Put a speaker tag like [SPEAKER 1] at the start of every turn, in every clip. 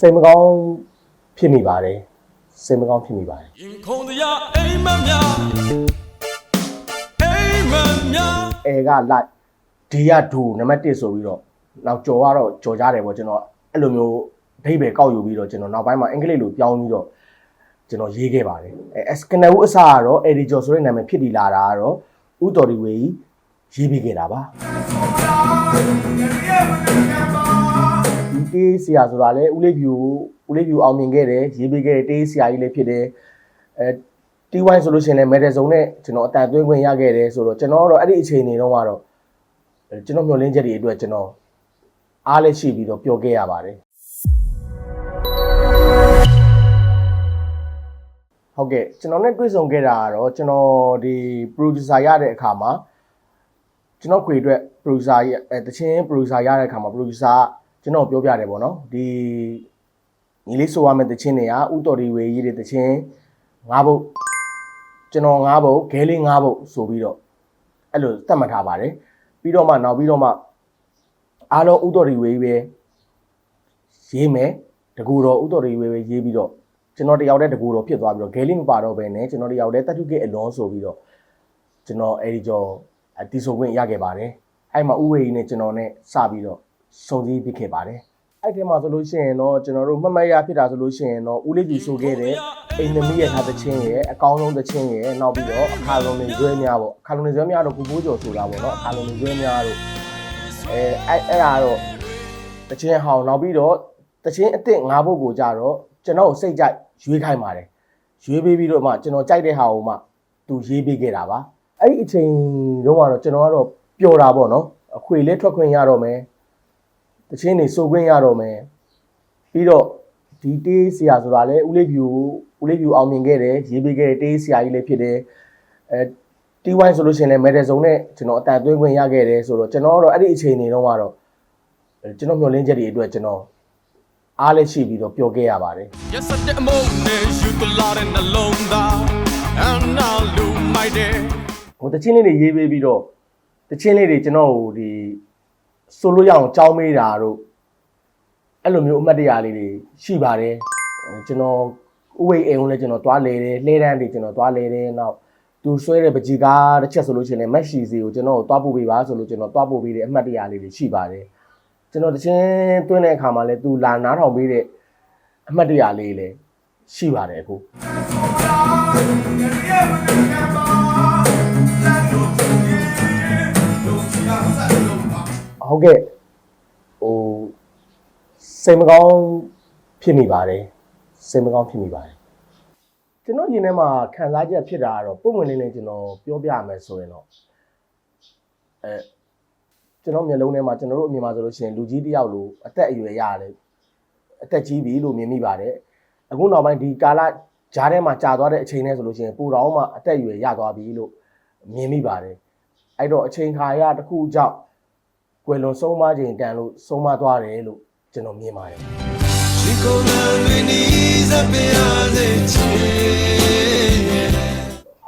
[SPEAKER 1] စိတ်မကောင်းဖြစ်မိပါတယ်စိတ်မကောင်းဖြစ်မိပါတယ်
[SPEAKER 2] ရင်ခုန်တရားအိမ်မများအိမ်မများ
[SPEAKER 1] အဲကလိုက်ဒီကဒူနံပါတ်1ဆိုပြီးတော့နောက်ကြော်ကတော့ကြော်ကြတယ်ပေါ့ကျွန်တော်အဲ့လိုမျိုးဒိတ်ပဲကောက်ယူပြီးတော့ကျွန်တော်နောက်ပိုင်းမှာအင်္ဂလိပ်လိုပြောင်းပြီးတော့ကျွန်တော်ရေးခဲ့ပါတယ်အဲစကနဝအစကတော့အေဒီဂျော်ဆိုတဲ့နာမည်ဖြစ်တည်လာတာကတော့ဥတော်ဒီဝေကြီးရေးပြီးခဲ့တာပါဒီ တေးဆရာဆိုတာလဲဦးလေးဖြူဦးလေးဖြူအောင်မြင်ခဲ့တယ်ရေးပြီးခဲ့တဲ့တေးဆရာကြီးလည်းဖြစ်တယ်အဲ T1 ဆိုလို့ရှိရင်လည်း medal စုံနဲ့ကျွန်တော်အတန်သွင်းခွင့်ရခဲ့တယ်ဆိုတော့ကျွန်တော်ကတော့အဲ့ဒီအချိန်နေတော့ကတော့အဲကျွန်တော်မျှော်လင့်ချက်တွေအတွက်ကျွန်တော်အားလက်ရှိပြီးတော့ပျော်ခဲ့ရပါတယ်ဟုတ်ကဲ့ကျွန်တော်နဲ့တွေ့ဆုံခဲ့တာကတော့ကျွန်တော်ဒီ producer ရတဲ့အခါမှာကျွန်တော်ခွေအတွက် producer ရအဲတချင်း producer ရတဲ့အခါမှာ producer က ကျွန်တော်ပြောပြတယ်ပေါ့နော်ဒီညီလေးဆိုရမယ့်တချင်းတွေကဥတော်ဒီဝေရေးတဲ့တချင်းငါးဘုတ်ကျွန်တော်၅ဘုတ်ဂဲလေး၅ဘုတ်ဆိုပြီးတော့အဲ့လိုသတ်မှတ်ထားပါတယ်ပြီးတော့မှနောက်ပြီးတော့မှအားလုံးဥတော်ရီဝေးပဲရေးမယ်တကူတော်ဥတော်ရီဝေးပဲရေးပြီးတော့ကျွန်တော်တယောက်တည်းတကူတော်ဖြစ်သွားပြီးတော့ဂဲလေးမပါတော့ဘဲနဲ့ကျွန်တော်တယောက်တည်းတတ်ထုကိအလွန်ဆိုပြီးတော့ကျွန်တော်အဲ့ဒီကျော်အတီဆိုခွင့်ရခဲ့ပါတယ်အဲ့မှာဥဝေးကြီးနဲ့ကျွန်တော်နဲ့စပြီးတော့ စုံစည်းဖြစ်ခဲ့ပါတယ်အဲ့ဒီမှာဆိုလို့ရှိရင်တော့ကျွန်တော်တို့မှတ်မှတ်ရဖြစ်တာဆိုလို့ရှိရင်တော့ဦးလေးကြီးဆိုခဲ့တဲ့အိမ်သမီးရဲ့ထားတဲ့ချင်းရဲ့အကောင်းဆုံးတဲ့ချင်းရဲ့နောက်ပြီးတော့အခါလုံးတွေရွေးများပေါ့အခါလုံးတွေရွေးများတော့ကိုကိုးကျော်ဆိုတာပေါ့နော်အခါလုံးတွေရွေးများတော့အဲအဲ့အဲ့ဒါတော့တချင်းဟောင်းနောက်ပြီးတော့တချင်းအစ်စ်ငါးဘုတ်ကိုကြတော့ကျွန်တော်စိတ်ကြိုက်ရွေးခိုင်းပါတယ်ရွေးပေးပြီးတော့မှကျွန်တော်ကြိုက်တဲ့ဟာကိုမှသူရေးပေးခဲ့တာပါအဲ့ဒီအချိန်တုန်းကတော့ကျွန်တော်ကတော့ပျော်တာပေါ့နော်အခွေလေးထွက်ခွင့်ရတော့မယ် တချင်းတွေစိုးခွင့်ရတော့မယ်ပြီးတော့ဒီတေးဆရာဆိုတာလဲဦးလေးဖြူဦးလေးဖြူအောင်မြင်ခဲ့တယ်ရေးပေးခဲ့တဲ့တေးဆရာကြီးလည်းဖြစ်တယ်အဲ T1 ဆိုလို့ရှိရင်လည်း medal စုံနဲ့ကျွန်တော်အတန်သွင်းခွင့်ရခဲ့တယ်ဆိုတော့ကျွန်တော်ကတော့အဲ့ဒီအချိန်နေတော့ကတော့အဲကျွန်တော်မျှော်လင့်ချက်တွေအတွက်ကျွန်တော်အားလက်ရှိပြီးတော့ပျော်ခဲ့ရပါတယ်
[SPEAKER 2] Yes at the moment you the lot in alone that and now lu my day
[SPEAKER 1] ဟိုတချင်းလေးတွေရေးပေးပြီးတော့တချင်းလေးတွေကျွန်တော်ဟိုဒီ ဆိုလို့ရအောင်ကြောင်းမေးတာတို့အဲ့လိုမျိုးအမှတ်တရလေးတွေရှိပါတယ်အဲကျွန်တော်ဥဝိတ်အိမ်ကိုလည်းကျွန်တော်သွားလေတယ်လှဲတန်းတွေကျွန်တော်သွားလေတယ်နောက်သူဆွဲတဲ့ပကြီးကားတစ်ချက်ဆိုလို့ရှိရင်လည်းမက်ရှီစီကိုကျွန်တော်သွားပို့ပေးပါဆိုလို့ကျွန်တော်သွားပို့ပေးတဲ့အမှတ်တရလေးတွေရှိပါတယ်ကျွန်တော်တချင်းတွင်းတဲ့အခါမှာလည်းသူလာနားထောင်ပေးတဲ့အမှတ်တရလေးလည်းရှိပါတယ်အခု ဟုတ်ကဲ့ဟိုစိတ်မကောင်းဖြစ်မိပါတယ်စိတ်မကောင်းဖြစ်မိပါတယ်ကျွန်တော်ညီထဲမှာခံစားချက်ဖြစ်တာကတော့ပုံဝင်လေးနဲ့ကျွန်တော်ပြောပြရမယ်ဆိုရင်တော့အဲကျွန်တော်မျက်လုံးထဲမှာကျွန်တော်တို့အမြင်မှာဆိုလို့ရှိရင်လူကြီးတစ်ယောက်လိုအသက်အရွယ်ရတယ်အသက်ကြီးပြီလို့မြင်မိပါတယ်အခုနောက်ပိုင်းဒီကာလဂျားထဲမှာကြာသွားတဲ့အချိန်နဲ့ဆိုလို့ရှိရင်ပူတော်မှအသက်အရွယ်ရသွားပြီလို့မြင်မိပါတယ်အဲ့တော့အချိန်ခါရတစ်ခုကြောင့် ကွယ်လွန်ဆုံးမခြင်းတန်လို့ဆုံးမသွားတယ်လို့ကျွန်တော်မြင်ပါတယ်
[SPEAKER 2] Chico la venise piazze che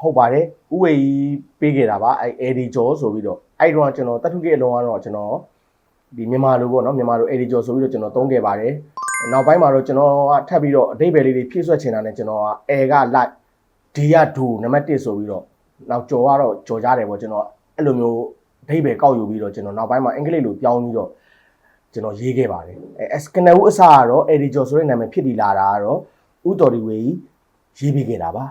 [SPEAKER 1] ဟုတ်ပါတယ်ဥဝေကြီးပေးခဲ့တာပါအဲအေဒီဂျော်ဆိုပြီးတော့အဲ့တော့ကျွန်တော်တတ်ထုကအလုံးကတော့ကျွန်တော်ဒီမြန်မာလိုပေါ့နော်မြန်မာလိုအေဒီဂျော်ဆိုပြီးတော့ကျွန်တော်သုံးခဲ့ပါတယ်နောက်ပိုင်းမှာတော့ကျွန်တော်ကထပ်ပြီးတော့အတိတ်ပဲလေးတွေဖြည့်ဆွက်ချင်တာနဲ့ကျွန်တော်ကအဲကလိုက်ဒီကဒူနံပါတ်1ဆိုပြီးတော့နောက်ကြော်ကတော့ကြော်ကြတယ်ပေါ့ကျွန်တော်အဲ့လိုမျိုး အတိတ်ပဲကောက်ယူပြီးတော့ကျွန်တော်နောက်ပိုင်းမှာအင်္ဂလိပ်လိုပြောင်းပြီးတော့ကျွန်တော်ရေးခဲ့ပါတယ်အဲစကနဝအစကတော့အေဒီဂျော်ဆိုတဲ့နာမည်ဖြစ်တည်လာတာကတော့ဥတော်ဒီဝေကြီးရေးပေးခဲ့တာပါ